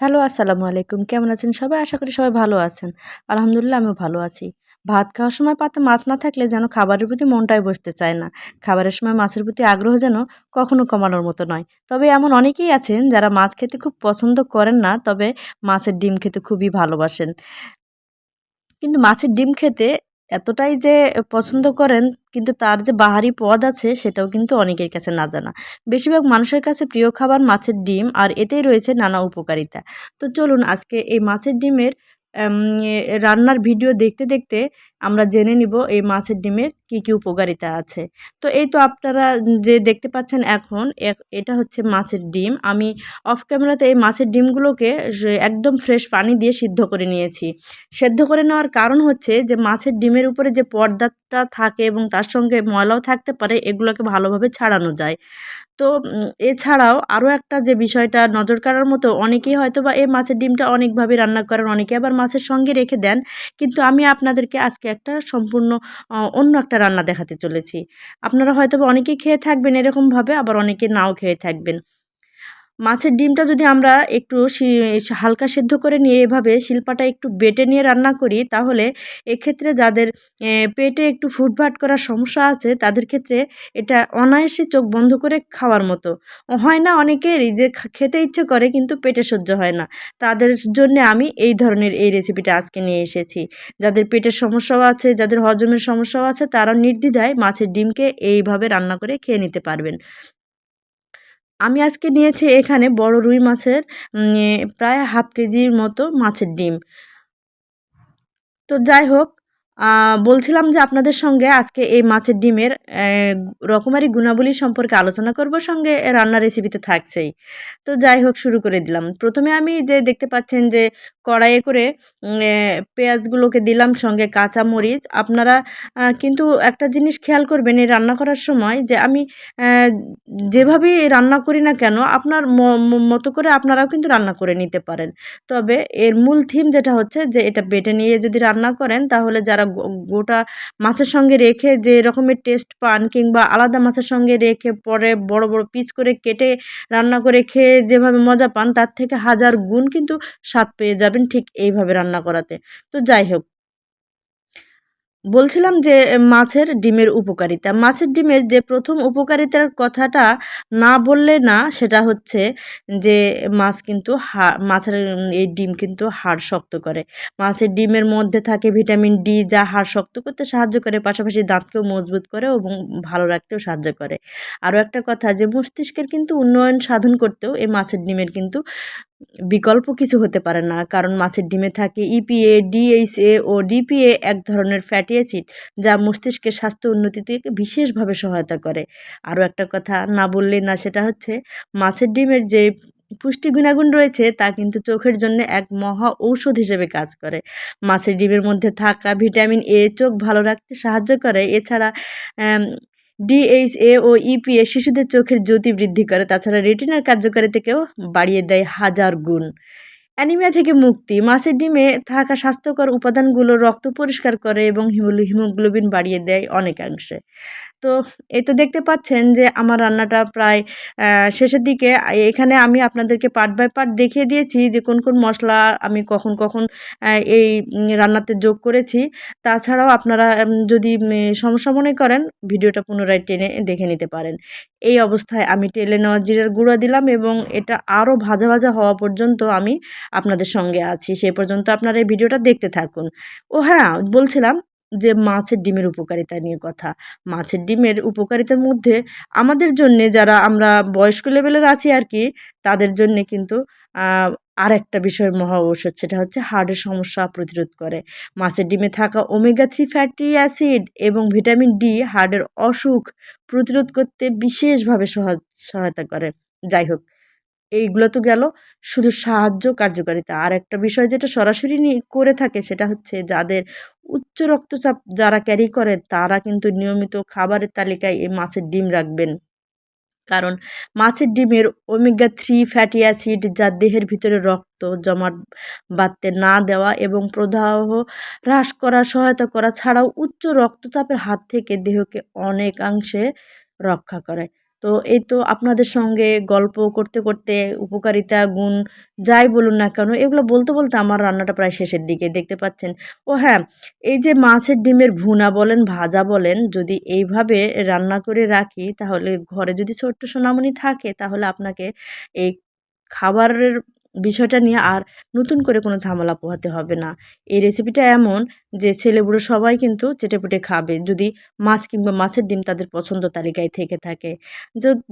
Hello, আসসালামু আলাইকুম। কেমন আছেন সবাই? আশা করি সবাই ভালো আছেন। আলহামদুলিল্লাহ, আমিও ভালো আছি। ভাত খাওয়ার সময় পাতে মাছ না থাকলে যেন খাবারের প্রতি মনটাই বসতে চায় না। খাবারের সময় মাছের প্রতি আগ্রহ যেন কখনো কমানোর মতো নয়। তবে এমন অনেকেই আছেন যারা মাছ খেতে খুব পছন্দ করেন না, তবে মাছের ডিম খেতে খুবই ভালোবাসেন। কিন্তু মাছের ডিম খেতে এতটাই যে পছন্দ করেন, কিন্তু তার যে বাহারি পদ আছে, সেটাও কিন্তু অনেকের কাছে না জানা। বেশিরভাগ মানুষের কাছে প্রিয় খাবার মাছের ডিম, আর এতেই রয়েছে নানা উপকারিতা। তো চলুন আজকে এই মাছের ডিমের রান্নার ভিডিও দেখতে দেখতে আমরা জেনে নিব এই মাছের ডিমের কি কি উপকারিতা আছে। তো এই তো আপনারা যে দেখতে পাচ্ছেন এখন এটা হচ্ছে মাছের ডিম। আমি অফ ক্যামেরাতে এই মাছের ডিমগুলোকে একদম ফ্রেশ পানি দিয়ে সিদ্ধ করে নিয়েছি। সেদ্ধ করে নেওয়ার কারণ হচ্ছে যে মাছের ডিমের উপরে যে পর্দাটা থাকে এবং তার সঙ্গে ময়লাও থাকতে পারে, এগুলোকে ভালোভাবে ছাড়ানো যায়। তো এছাড়াও আরও একটা যে বিষয়টা নজর কাড়ার মতো, অনেকেই হয়তো বা এই মাছের ডিমটা অনেকভাবে রান্না করেন, অনেকে আবার মাছের সঙ্গে রেখে দেন। কিন্তু আমি আপনাদেরকে আজকে একটা সম্পূর্ণ অন্য একটা রান্না দেখাতে চলেছি। আপনারা হয়তো অনেকেই খেয়ে থাকবেন এরকমভাবে, আবার অনেকে নাও খেয়ে থাকবেন। মাছের ডিমটা যদি আমরা একটু হালকা সেদ্ধ করে নিয়ে এভাবে শিল্পাটা একটু বেটে নিয়ে রান্না করি, তাহলে এক্ষেত্রে যাদের পেটে একটু ফুটভাট করার সমস্যা আছে, তাদের ক্ষেত্রে এটা অনায়াসে চোখ বন্ধ করে খাওয়ার মতো। হয় না অনেকেরই যে খেতে ইচ্ছে করে কিন্তু পেটে সহ্য হয় না। তাদের জন্য আমি এই ধরনের এই রেসিপিটা আজকে নিয়ে এসেছি। যাদের পেটের সমস্যাও আছে, যাদের হজমের সমস্যাও আছে, তারা নির্দ্বিধায় মাছের ডিমকে এইভাবে রান্না করে খেয়ে নিতে পারবেন। আমি আজকে নিয়েছি এখানে বড় রুই মাছের প্রায় হাফ কেজির মতো মাছের ডিম। তো যাই হোক বলছিলাম যে আপনাদের সঙ্গে আজকে এই মাছের ডিমের রকমারি গুণাবলী সম্পর্কে আলোচনা করব, সঙ্গে রান্নার রেসিপিতে থাকছেই। তো যাই হোক, শুরু করে দিলাম। প্রথমে আমি যে দেখতে পাচ্ছেন যে কড়াইয়ে করে পেঁয়াজগুলোকে দিলাম, সঙ্গে কাঁচা মরিচ আপনারা কিন্তু একটা জিনিস খেয়াল করবেন, এই রান্না করার সময় যে আমি যেভাবেই রান্না করি না কেন, আপনার মতো করে আপনারাও কিন্তু রান্না করে নিতে পারেন। তবে এর মূল থিম যেটা হচ্ছে যে এটা বেটে নিয়ে যদি রান্না করেন, তাহলে যারা গোটা মাছের সঙ্গে রেখে যে রকমের টেস্ট পান কিংবা আলাদা মাছের সঙ্গে রেখে পরে বড় বড় পিস করে কেটে রান্না করে খেয়ে যেভাবে মজা পান, তার থেকে হাজার গুণ কিন্তু স্বাদ পেয়ে যাবেন ঠিক এইভাবে রান্না করাতে। তো যাই হোক বলছিলাম যে মাছের ডিমের উপকারিতা। মাছের ডিমের যে প্রথম উপকারিতার কথাটা না বললে না, সেটা হচ্ছে যে, মাছ কিন্তু হা, মাছের এই ডিম কিন্তু হাড় শক্ত করে। মাছের ডিমের মধ্যে থাকে ভিটামিন ডি, যা হাড় শক্ত করতে সাহায্য করে, পাশাপাশি দাঁতকেও মজবুত করে এবং ভালো রাখতেও সাহায্য করে। আরও একটা কথা যে, মস্তিষ্কের কিন্তু উন্নয়ন সাধন করতেও এই মাছের ডিমের কিন্তু বিকল্প কিছু হতে পারে না। কারণ মাছের ডিমে থাকে ইপিএ ডিএইচএ ও ডিপিএ এক ধরনের ফ্যাটি অ্যাসিড যা মস্তিষ্কের স্বাস্থ্য উন্নতিতে বিশেষভাবে সহায়তা করে। আরও একটা কথা না বললে না সেটা হচ্ছে, মাছের ডিমের যে পুষ্টি গুণাগুণ রয়েছে তা কিন্তু চোখের জন্য এক মহা ঔষধ হিসেবে কাজ করে। মাছের ডিমের মধ্যে থাকা ভিটামিন এ চোখ ভালো রাখতে সাহায্য করে। এছাড়া ডিএইচএ ও ইপিএ শিশুদের চোখের জ্যোতি বৃদ্ধি করে। তাছাড়া রেটিনার কার্যকারিতাকেও বাড়িয়ে দেয় হাজার গুণ। অ্যানিমিয়া থেকে মুক্তি। মাছের ডিমে থাকা স্বাস্থ্যকর উপাদানগুলো রক্ত পরিষ্কার করে এবং হিমোগ্লোবিন বাড়িয়ে দেয় অনেকাংশে তো এই তো দেখতে পাচ্ছেন যে আমার রান্নাটা প্রায় শেষের দিকে। এখানে আমি আপনাদেরকে পার্ট বাই পার্ট দেখিয়ে দিয়েছি যে কোন কোন মশলা আমি কখন কখন এই রান্নাতে যোগ করেছি। তাছাড়াও আপনারা যদি সমস্যা মনে করেন, ভিডিওটা পুনরায় টেনে দেখে নিতে পারেন। এই অবস্থায় আমি টেলে নেওয়া জিরের গুঁড়া দিলাম এবং এটা আরও ভাজা ভাজা হওয়া পর্যন্ত আমি আপনাদের সঙ্গে আছি। সে পর্যন্ত আপনারা এই ভিডিওটা দেখতে থাকুন। ও হ্যাঁ বলছিলাম যে মাছের ডিমের উপকারিতা নিয়ে কথা। মাছের ডিমের উপকারিতার মধ্যে আমাদের জন্যে যারা আমরা বয়স্ক লেভেলের আছি আর কি, তাদের জন্যে কিন্তু আর একটা বিষয় মহা ঔষধ, সেটা হচ্ছে হার্টের সমস্যা প্রতিরোধ করে। মাছের ডিমে থাকা ওমেগা থ্রি ফ্যাটি অ্যাসিড এবং ভিটামিন ডি হার্টের অসুখ প্রতিরোধ করতে বিশেষভাবে সহায়তা করে। যাই হোক এইগুলো তো গেল। শুধু সাহায্য, কার্যকারিতা। আর একটা বিষয় যেটা সরাসরি করে থাকে সেটা হচ্ছে যাদের উচ্চ রক্তচাপ যারা ক্যারি করে তারা কিন্তু নিয়মিত খাবারের তালিকায় এই মাছের ডিম রাখবেন। কারণ মাছের ডিমের ওমেগা থ্রি ফ্যাটি অ্যাসিড যা দেহের ভিতরে রক্ত জমাট বাঁধতে না দেওয়া এবং প্রদাহ হ্রাস করা সহায়তা করা ছাড়াও উচ্চ রক্তচাপের হাত থেকে দেহকে অনেকাংশে রক্ষা করে। তো এই তো আপনাদের সঙ্গে গল্প করতে করতে উপকারিতা, গুণ যাই বলুন না কেন, এগুলো বলতে বলতে আমার রান্নাটা প্রায় শেষের দিকে দেখতে পাচ্ছেন। ও হ্যাঁ এই যে মাছের ডিমের ভুনা বলেন, ভাজা বলেন, যদি এইভাবে রান্না করে রাখি, তাহলে ঘরে যদি ছোট্ট সোনামণি থাকে, তাহলে আপনাকে এই খাবারের বিষয়টা নিয়ে আর নতুন করে কোনো ঝামেলা পোহাতে হবে না। এই রেসিপিটা এমন যে ছেলে বুড়ো সবাই কিন্তু চেটেপুটে খাবে। যদি মাছ কিংবা মাছের ডিম তাদের পছন্দ তালিকায় থেকে থাকে।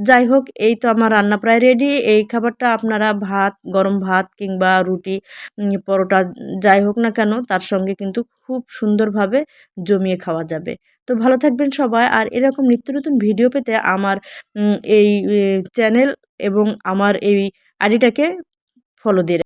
যাই হোক, এই তো আমার রান্না প্রায় রেডি এই খাবারটা আপনারা ভাত, গরম ভাত কিংবা রুটি পরোটা যাই হোক না কেন, তার সঙ্গে কিন্তু খুব সুন্দরভাবে জমিয়ে খাওয়া যাবে। তো ভালো থাকবেন সবাই। আর এরকম নিত্য নতুন ভিডিও পেতে আমার এই চ্যানেল এবং আমার এই আইডিটাকে ফলো দিয়ে